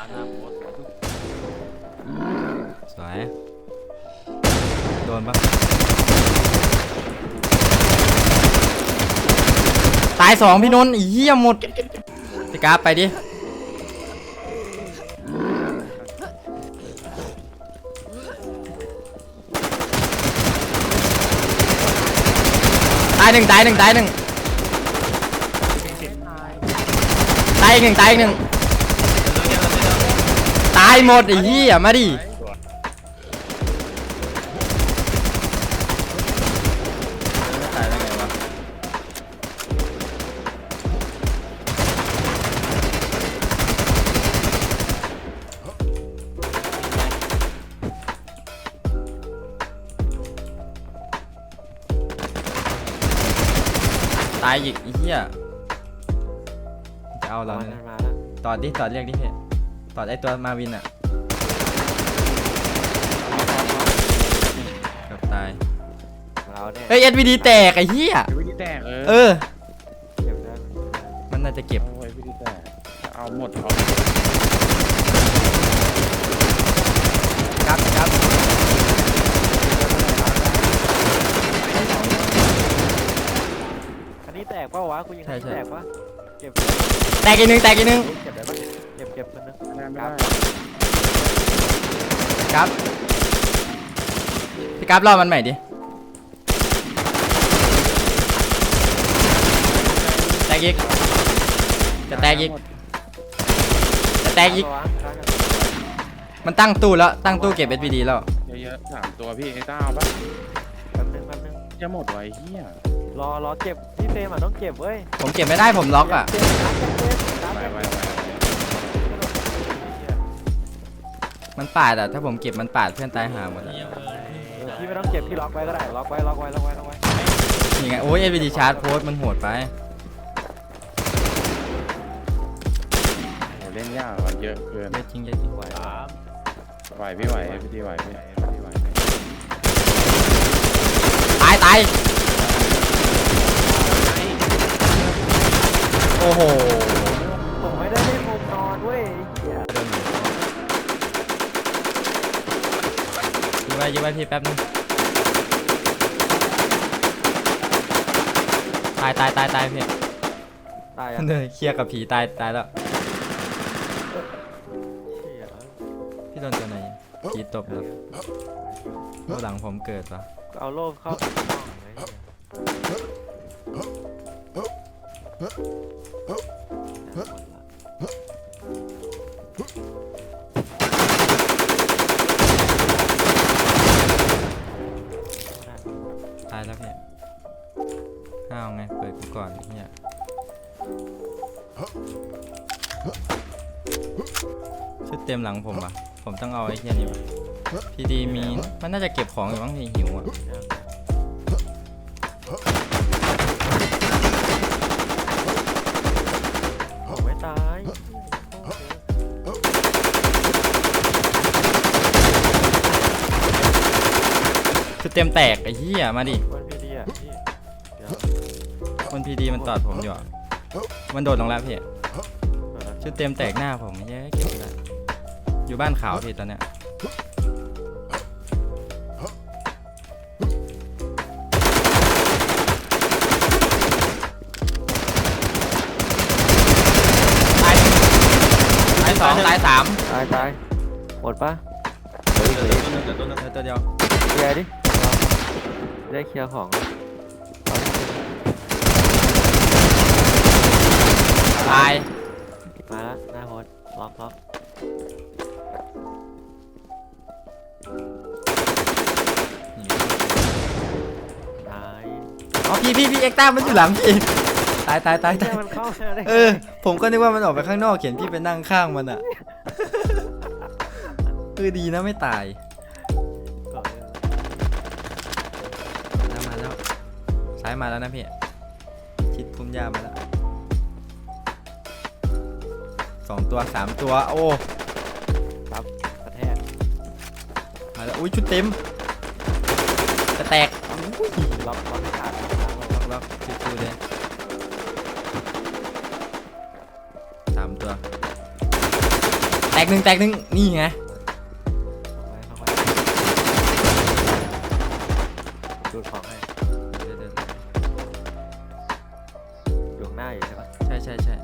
าหน้าโพสสวย โดนปะตายสองพี่นนท์อีเหี้ยหมดพี่กราฟไปดิ ตายหนึ่งตายหนึ่งตายหนึ่งตายอีกหนึ่งตายอีกหนึ่ง ตายหมดไอ้เหี้ยมาดิตายได้ไงวะตายอีกไอ้เหี้ยจะเอาเรามาเนี่ยแล้วมาแล้วตอดดิตอดเรียกดิพี่ ตอดไอตัวมาวินอะเกือบตายเราเนี่ยเฮ้ย SVD แตกไอ้เหี้ยวิธีแตกเออเออ เก็บได้มันน่าจะเก็บโอ้ยวิธีแตกเอาหมดเอาครับครับอันนี้แตกเปล่าวะกูยิงอันนี้แตกปะเก็บแตกอีกหนึ่งแตกอีกหนึ่งเก็บได้ปะเก็บเก็บคนนึงได้ไม่ได้ครับพี่กราฟรอมันใหม่ดิแตกอีกจะแตกอีกจะแตกอีกระวังระวังมันตั้งตู้แล้วตั้งตู้เก็บ SVD แล้วเยอะๆสามตัวพี่ไอ้ต้าเอาปะแป๊บนึงแป๊บนึงจะหมดไว้เฮียรอรอเก็บพี่เฟรมอะต้องเก็บเว้ยผมเก็บไม่ได้ผมล็อกอะเก็บนัดเก็บเก็บนัดไปเก็บไปเก็บไป มันปาดอะถ้าผมเก็บมันปาดเพื่อนตายหาหมดอะเยี่ยมเลยเออพี่ไม่ต้องเก็บพี่ล็อกไว้ก็ได้ล็อกไว้ล็อกไว้ล็อกไว้ล็อกไว้นี่ไงโอ้ย SVD ชาร์จโพสต์มันโหดไป โหเล่นยากมันเยอะเกินเยอะจริงเยอะจริงไหวสามไหวพี่ไหวพี่ดีไหวพี่พี่ไหวพี่ตายตายโอ้โห ไว้ยืมไว้พี่แป๊บนึงตายตายตายตายพี่ตายอะเนยเคลียร์กับผีตายตายแล้วเหี้ยพี่โดนตัวไหนผีตบแล้วข้างหลังผมเกิดปะเอาโล่เข้าห้องไอ้เหี้ย ชุดเต็มหลังผมอะ ผมต้องเอาไอ้เหี้ยนี่วะพีดีมี มันน่าจะเก็บของอยู่บ้างพี่หิวอะผมไม่ตายชุดเต็มแตกไอ้เหี้ยมาดิวันพีดีอะพี่เดี๋ยวมันพีดีมันตอดผมอยู่อะมันโดดลงแล้วพี่เปิดแล้วชุดเต็มแตกหน้าผมเย้ยเก็บไม่ได้ อยู่บ้านขาวพี่ตอนเนี้ยตายตายสองตายสามตายตายหมดปะเหลือตัวนึงเหลือตัวนึงเหลือตัวเดียวเคลียร์ดิได้เคลียร์ของตายมาแล้วหน้าโฮสล็อกล็อก อ๋อพี่พี่พี่เอ็กต้ามันอยู่หลังพี่ตายตายตายตายเนี่ยมันเข้ามาได้ไงเออ ผมก็นึกว่ามันออกไปข้างนอกเขียนพี่ไปนั่งข้างมันอะคือดีนะไม่ตายแล้วมาแล้วซ้ายมาแล้วนะพี่ชิดพุ่มหญ้ามาแล้วสองตัวสามตัวโอ้ครับกระแทกมาแล้วอุ้ยชุดเต็มจะแตกล็อกล็อ กขาดล็อกล็อกชิดๆเลยสามตัว แตกหนึ่งแตกหนึ่งนี่ไงเข้าไปเข้าไปดูดของให้เดี๋ยวเดี๋ยวอยู่ข้างหน้าอยู่ใช่ปะใช่ใช่ใช่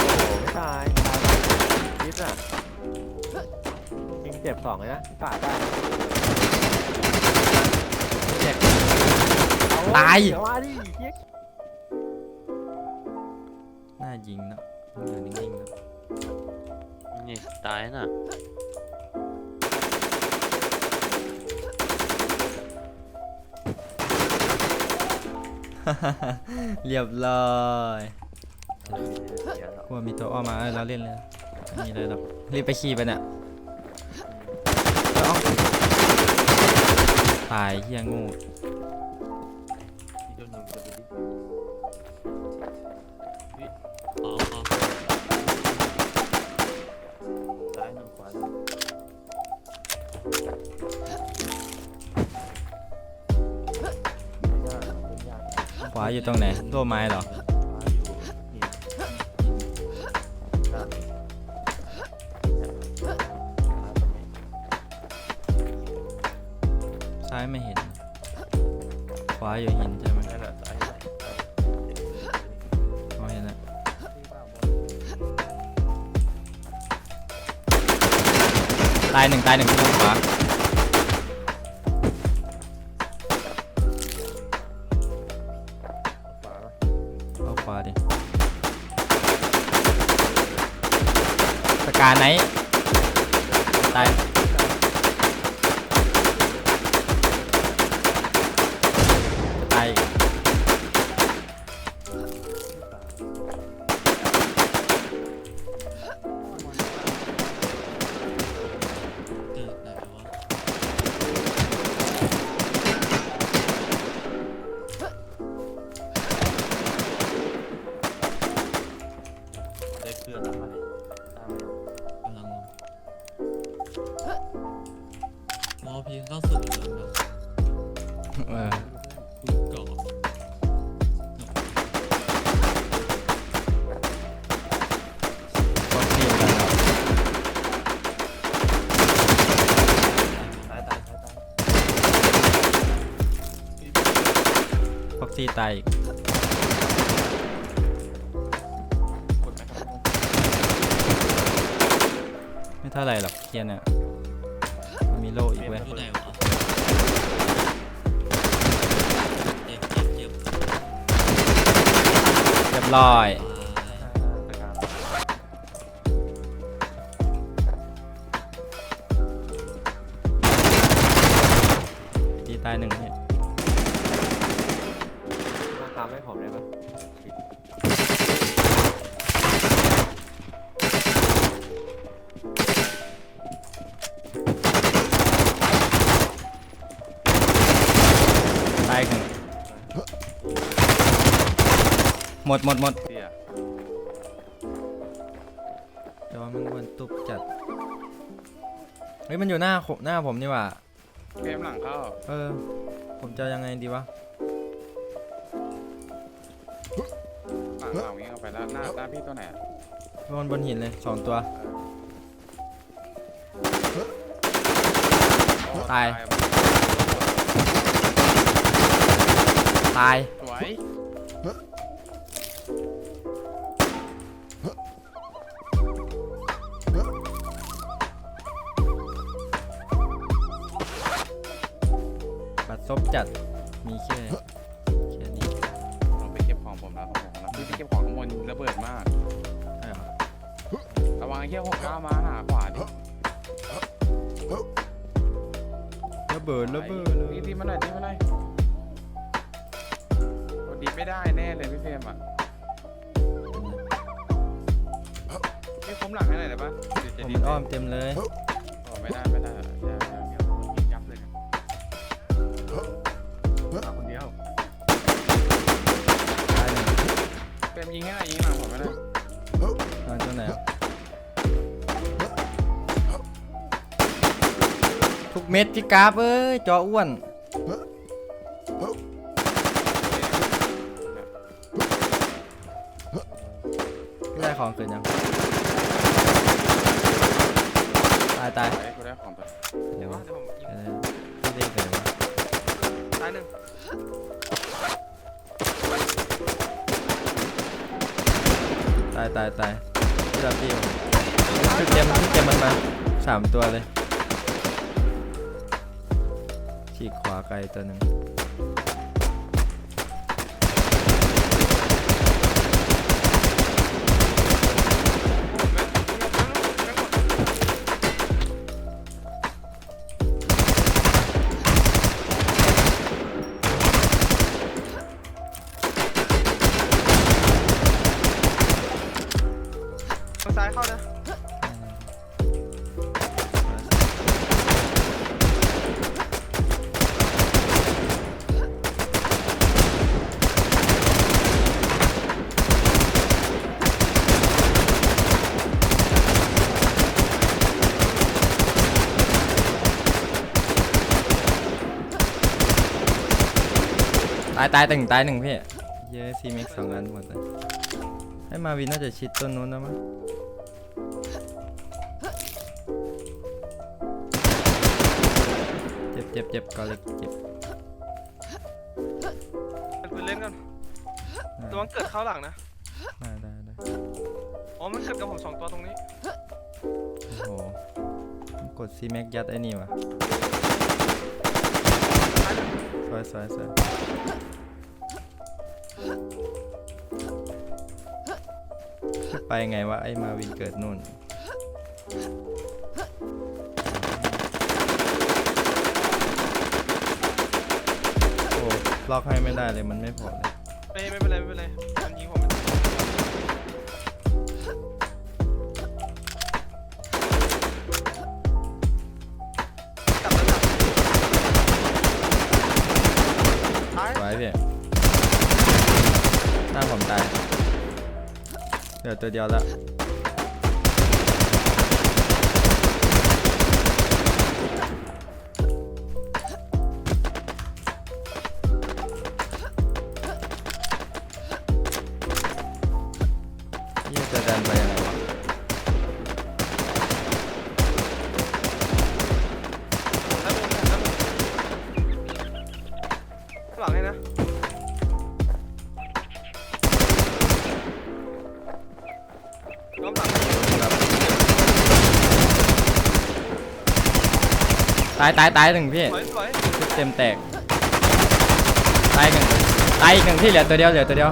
โอ้ไม่ตายตายนิดอะยิงเจ็บสองเลยนะกาดได้ แตก เอา ตาย เดี๋ยวมาดิเหี้ยน่ายิงเนาะอยู่นิ่งๆเนาะนี่ตายน่ะเรียบร้อยเดี๋ยวกลัวมีตัวอ้อมมาเออเราเล่นเลยไม่มีอะไรหรอกรีบไปขี่ไปเนี่ยเอาตายเฮียงู อ๋ออ๋อซ้ายหนึ่งขวาหนึ่งขวาอยู่ตรงไหนตัวไม้เหรอ ตายหนึ่งตายหนึ่งขวาขวาเอาขวาดิสกาไหนต รอเพียงเข้าสุดเลยนะเออคุณก่อก็เทียบกันแล้วซ้ายตายซ้ายตายพ็อกซี่ตายอีก ท่าไหร่หรอกเทียนเนี่ยมันมีโลอีกเว้ยอยู่ไหนวะเจ็บเจ็บเจ็บเรียบร้อยสกาตีตายหนึ่งเนี่ย หมดหมดหมดเสียแต่ว่ามันวนตุบจัด เฮ้ยมันอยู่หน้าโคหน้าผมนี่หว่า เกมหลังเข้าเออ ผมจะยังไงดีวะ หลังเราวิ่งเข้าไปแล้วหน้าหน้าพี่ตัวไหนอะบนบนหินเลยสองตัว โอ้ตายว่ะตาย สวย ซบจัดมีแค่แค่นี้ผมไปเก็บของผมแล้วของผมแล้วพี่ไปเก็บของข้างบนระเบิดมาก ใช่เหรอระวังไอ้เหี้ยหกเก้ามาหาขวาดิระเบิดระเบิดเลยตีตีมาหน่อยตีมาหน่อยโอ้ดีไม่ได้แน่เลยพี่เฟรมอะพี่คุ้มหลังให้หน่อยได้ปะเดี๋ยวผจะมดีมันอ้อมเต็มเลยโอ้ไม่ได้ไม่ได้เดี๋ยวเดี๋ยวเเฟรมยิงให้หน่อยยิงหลังผมไม่ได้ตายตัวไหนอะทุกเม็ดพี่กราฟเอ้ยจออ้วนายตายตายพี่รับพี่ชุดเต็มชุดเต็มมันมาสามตัวเลยฉีกขวาไกลตัวหนึ่งายตายตึงตายหนึ่งพี่เยอะซีเม็กสองอันหมดเลยให้มาวินน่าจะชิดต้นนู้นนะมั้งเจ็บเจ็บเจ็บกอเล็กเจ็บเป็นปืนเล่นกันระวังเกิดเข้าหลังนะ ได้ได้ได้อ๋อ มันเกิดกับผมสองตัวตรงนี้ โอ้โหกดซีแม็กยัดไอ้นี่วะ ตายหนึ่ง สวยสวยสวยไปไงวะไอ้มาวินเกิดนู่นโอ้ล็อกให้ไม่ได้เลยมันไม่พอเลยไม่ไม่เป็นไรไม่เป็นไร ถ้าผมตาย เดี๋ยวตัวเดียวแล้วายตายตายหนึ่งพี่สวยสวยชุดเต็มแตก ตายหนึ่งตายอีกหนึ่งที่เหลือตัวเดียวเหลือตัวเดียว